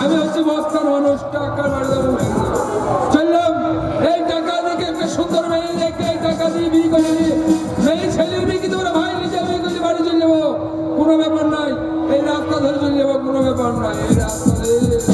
আমি হচ্ছে বস্তার মানুষ টাকার বাড়ি চললাম। এই টাকা দেখে একটা সুন্দর মেয়ে দেখে এই টাকা দিয়ে বিয়ে করে নিয়ে মেয়ে ছেলের বিয়ে কিন্তু আমরা ভাই নিয়ে যাবে কিন্তু বাড়ি চলে যাব। কোনো ব্যাপার নাই। এই রাস্তা ধরে চলে যাব, কোনো ব্যাপার নাই। এই রাস্তা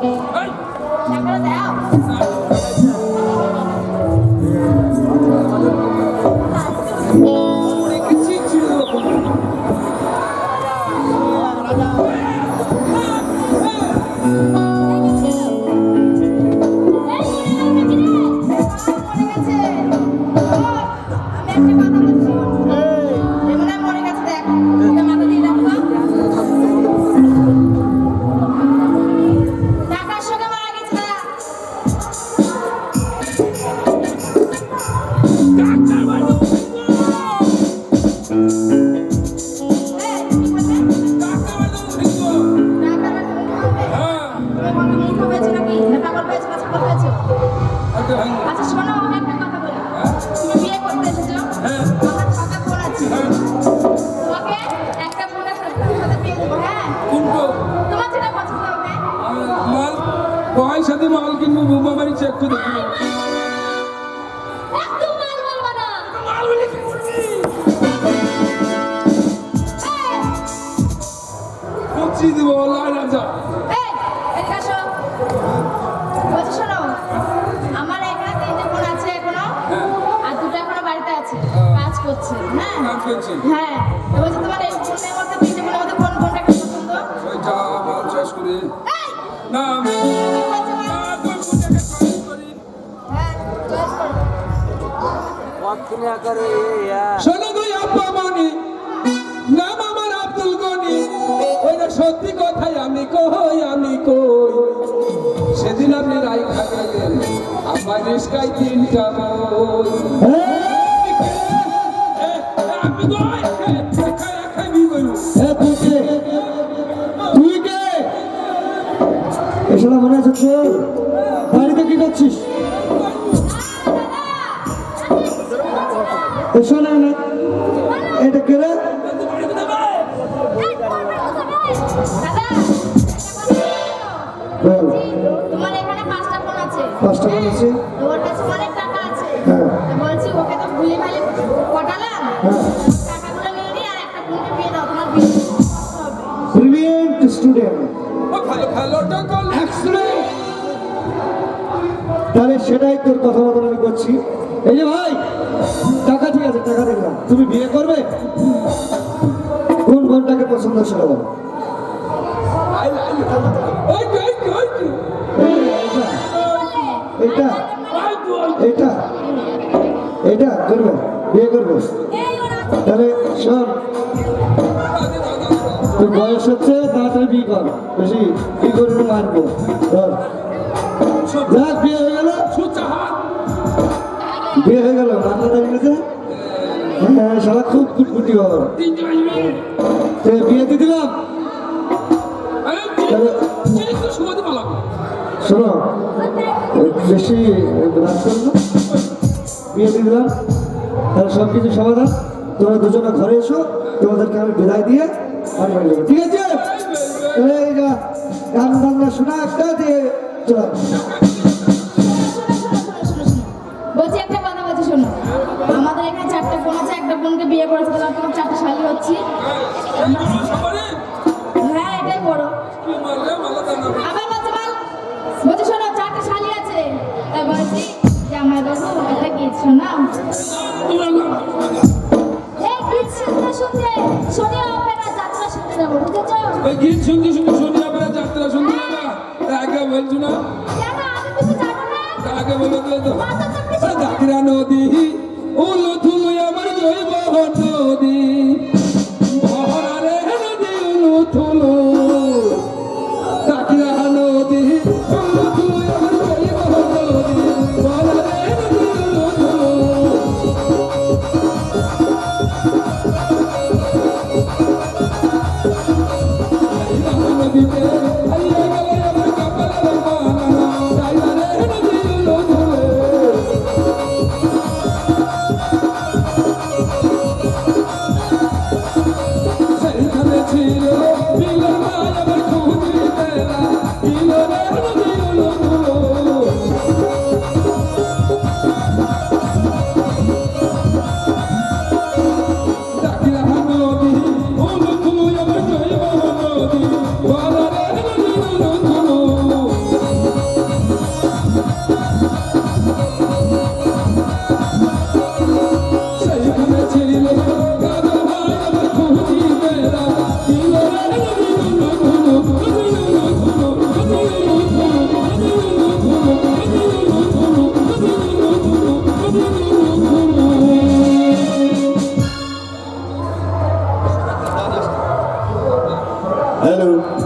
Hey, check it out. কিনবো তোমার যেটা পছন্দ হবে? মাল পয়সা দিয়ে মাল কিনবো বুম্বা বাড়ি চেক করে দেখব দেবো লাই রাজা। হ্যাঁ। হ্যাঁ। কাজ হ্যাঁ? হ্যাঁ তোমার শোনো দুই আব্বা মানি। নাম আমার আব্দুল গনি। ওইটা সত্যি কথাই আমি কই আমি কই? সেদিন আপনি রায় খাটাইলেন আমার রিস্কায় তিনটা বই। চোর বাড়িতে কি করছিস? এসো না এটা কে রে? তোমার এখানে পাঁচটা ফোন আছে। পাঁচটা ফোন আছে? ওর কাছে অনেক টাকা আছে। হ্যাঁ। তো বলছি ওকে তো ভুলে ভালে পটালাম। সেটাই তোর কথা মতন আমি করছি এই যে ভাই টাকা ঠিক আছে টাকা দেখলাম তুমি বিয়ে করবে কোন বোনটাকে পছন্দ সেটা বলো বিয়ে করবে তাহলে তোর বয়স হচ্ছে তাড়াতাড়ি বিয়ে কর কি বিয়ে হয়ে। বিয়ে হয়ে গেল মাথা দাঁড়িয়েছে হ্যাঁ সারা খুব কুটকুটি বাবা। বিয়ে দিয়ে দিলাম। আরে। শোনো বেশি করো বিয়ে দিয়ে দিলাম। তাহলে সব কিছু সমাধান। তোমরা দুজনে ঘরে এসো, তোমাদেরকে আমি বিদায় দিয়ে বাড়ি বাড়ি যাব। ঠিক আছে? গান বাংলা শোনা, একটা দিয়ে চল। বিয়ে করেছে তাহলে তোমার চারটে শালি হচ্ছি। হ্যাঁ এটাই বড়। আবার বলছে বল বলছি শোনো চারটে শালি আছে। তাই বলছি জামাই বাবু একটা গীত শোনাও গীত শুনতে শুনতে শনি আপনারা যাত্রা শুনতে যাবা? আগে বলছো না। না। আগে বলে দিলে তো। নদী উলু বছরী